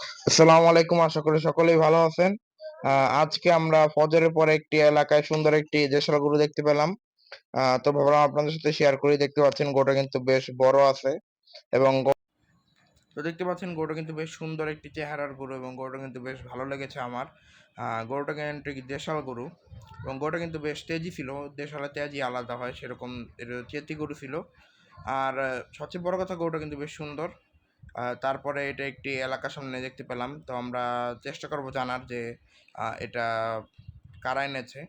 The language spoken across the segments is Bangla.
আসসালামু আলাইকুম, আশা করি সকলেই ভালো আছেন। আজকে আমরা ফজরের পরে একটি এলাকায় সুন্দর একটি দেশাল গরু দেখতে পেলাম। তো ভাবলাম আপনাদের সাথে শেয়ার করি, দেখতে পাচ্ছেন গোটা কিন্তু বেশ বড় আছে এবং তো দেখতে পাচ্ছেন গরুটা কিন্তু বেশ সুন্দর একটি চেহারার গরু এবং গরুটা কিন্তু বেশ ভালো লেগেছে আমার। গরুটা কিন্তু দেশাল গরু এবং গরুটা কিন্তু বেশ তেজি ছিল দেশালে তেজি আলাদা হয়, সেরকম চেতি গরু ছিল। আর, সবচেয়ে বড় কথা গরুটা কিন্তু বেশ সুন্দর। তারপরে এটা একটি এলাকার সামনে দেখতে পেলাম। তো আমরা চেষ্টা করব জানার যে এটা কারা এনেছে।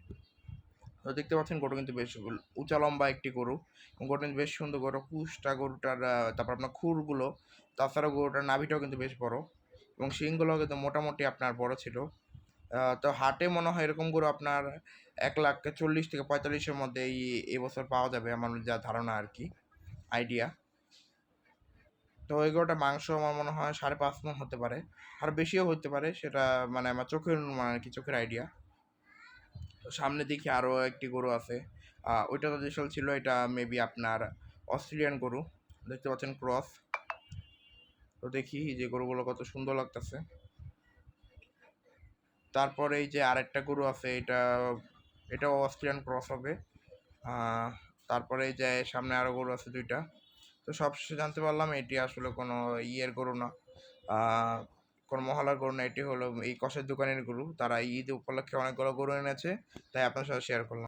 তো দেখতে পাচ্ছেন গরু কিন্তু বেশ উঁচা লম্বা একটি গরু। গরুটা কিন্তু বেশ সুন্দর গরু। কুসটা গরুটার তারপর আপনার খুরগুলো। তাছাড়া গরুটার নাভিটাও কিন্তু বেশ বড়। এবং শিংগুলো কিন্তু মোটামুটি আপনার বড় ছিল। তো হাটে মনে হয় এরকম গরু আপনার এক লাখ চল্লিশ থেকে পঁয়তাল্লিশের মধ্যে এই এবছর পাওয়া যাবে আমার যা ধারণা আর কি। আইডিয়া। তো ওই গরুটার মাংস আমার মনে হয় সাড়ে পাঁচ মন হতে পারে। আর বেশিও হতে পারে, সেটা মানে আমার চোখের মানে কি, চোখের আইডিয়া সামনে দেখি আরও একটি গরু আছে। ওইটা তো দেশাল ছিল, এটা মেবি আপনার অস্ট্রেলিয়ান গরু। দেখতে পাচ্ছেন ক্রস। তো দেখি যে গরুগুলো কত সুন্দর লাগতেছে। তারপরে এই যে আরেকটা গরু আছে, এটা, এটাও অস্ট্রেলিয়ান ক্রস হবে। তারপরে এই যে সামনে আরও গরু আছে দুইটা। তো সবশেষে জানতে পারলাম, এটি আসলে কোনো ইয়ের গরু না। কোনো মহলার গরু না, এটি হলো এই কষের দোকানের গরু। তারা ঈদ উপলক্ষে অনেকগুলো গরু এনেছে, তাই আপনার সাথে শেয়ার করলাম।